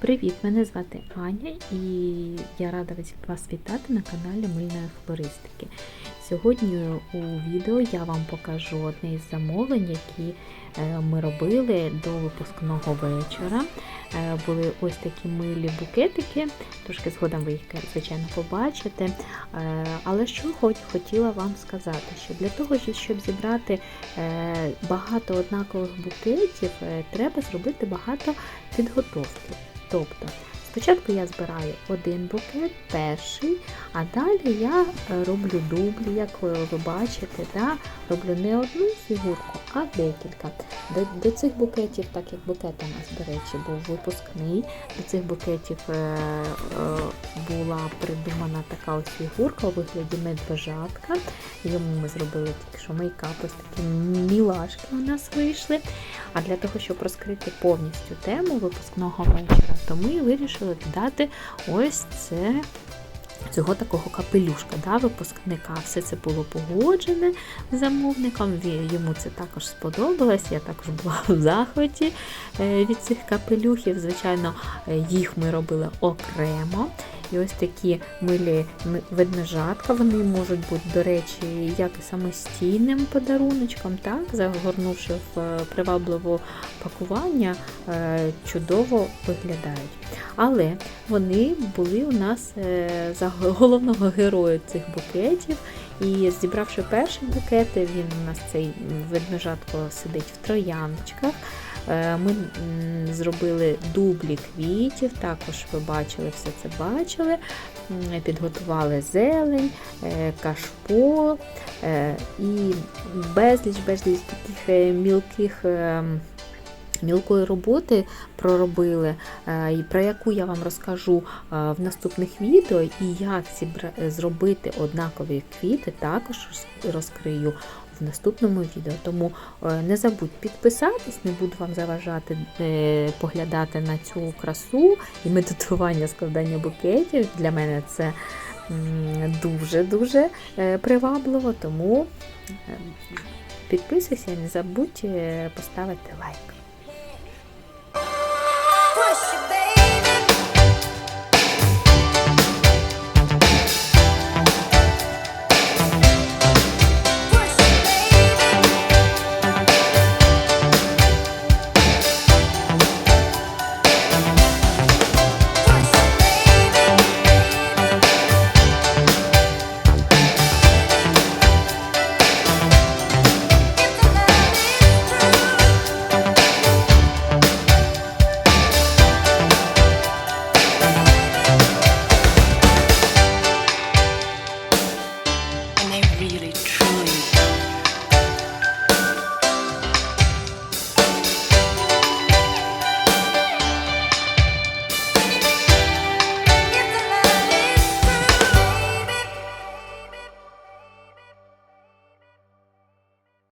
Привіт! Мене звати Аня і я рада вас вітати на каналі Мильної флористики. Сьогодні у відео я вам покажу одне із замовлень, які е, ми робили до випускного вечора. Е, Були ось такі милі букетики, трошки згодом ви їх, звичайно, побачите. Е, Але що хотіла вам сказати, що для того, щоб зібрати багато однакових букетів, треба зробити багато підготовки. Тобто, спочатку я збираю один букет, перший, а далі я е, роблю дублі, як ви ви бачите, да? роблю не одну фігурку, а декілька. До, до цих букетів, так як букет у нас, до речі, був випускний, до цих букетів е, е, була придумана така ось фігурка у вигляді медвежатка. Йому ми зробили тільки що мейкап, ось такі мілашки у нас вийшли. А для того, щоб розкрити повністю тему випускного вечора, то ми вирішили додати ось це. Цього такого капелюшка да, випускника. Все це було погоджене з замовником. Йому це також сподобалось. Я також була в захваті е, від цих капелюхів. Звичайно, е, їх ми робили окремо. І ось такі милі ведмежатка, вони можуть бути, до речі, як і самостійним подаруночком, так, загорнувши в е, привабливе пакування, е, чудово виглядають. Але вони були у нас е, за головного героя цих букетів. І зібравши перший букет, він у нас цей ведмежатко сидить в трояночках. Е, Ми зробили дублі квітів, також ви бачили, все це бачили. Підготували зелень, е, кашпо е, і безліч, безліч таких мілких. Е, Мілкої роботи проробили, е, і про яку я вам розкажу е, в наступних відео, і як зібра- зробити однакові квіти, також розкрию в наступному відео. Тому е, не забудь підписатись, не буду вам заважати е, поглядати на цю красу і медитування складання букетів. Для мене це дуже-дуже е, привабливо, тому е, підписуйся не забудь е, поставити лайк.